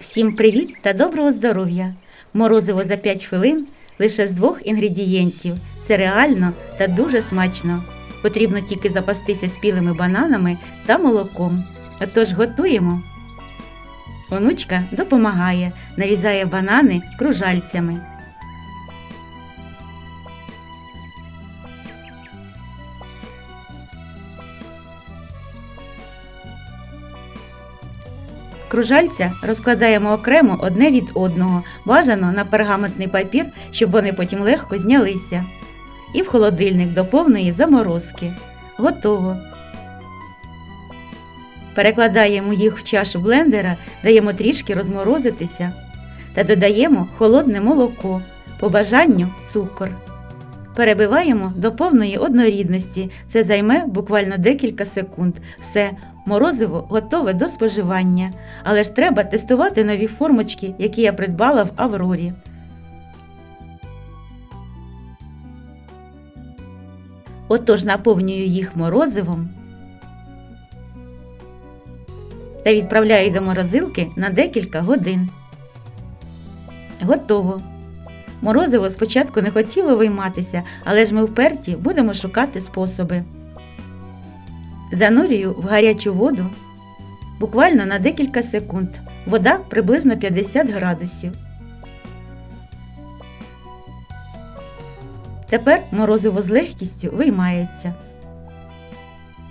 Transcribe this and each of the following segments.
Всім привіт та доброго здоров'я! Морозиво за 5 хвилин лише з двох інгредієнтів. Це реально та дуже смачно. Потрібно тільки запастися спілими бананами та молоком. Отож готуємо. Онучка допомагає, нарізає банани кружальцями. Кружальця розкладаємо окремо одне від одного, бажано на пергаментний папір, щоб вони потім легко знялися. І в холодильник до повної заморозки. Готово. Перекладаємо їх в чашу блендера, даємо трішки розморозитися та додаємо холодне молоко, по бажанню цукор. Перебиваємо до повної однорідності. Це займе буквально декілька секунд. Все, морозиво готове до споживання. Але ж треба тестувати нові формочки, які я придбала в Аврорі. Отож наповнюю їх морозивом та відправляю до морозилки на декілька годин. Готово. Морозиво спочатку не хотіло вийматися, але ж ми вперті будемо шукати способи. Занурюю в гарячу воду буквально на декілька секунд. Вода приблизно 50 градусів. Тепер морозиво з легкістю виймається.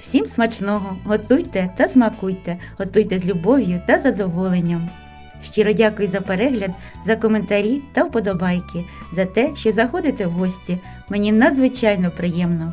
Всім смачного! Готуйте та смакуйте, готуйте з любов'ю та задоволенням. Щиро дякую за перегляд, за коментарі та вподобайки, за те, що заходите в гості. Мені надзвичайно приємно.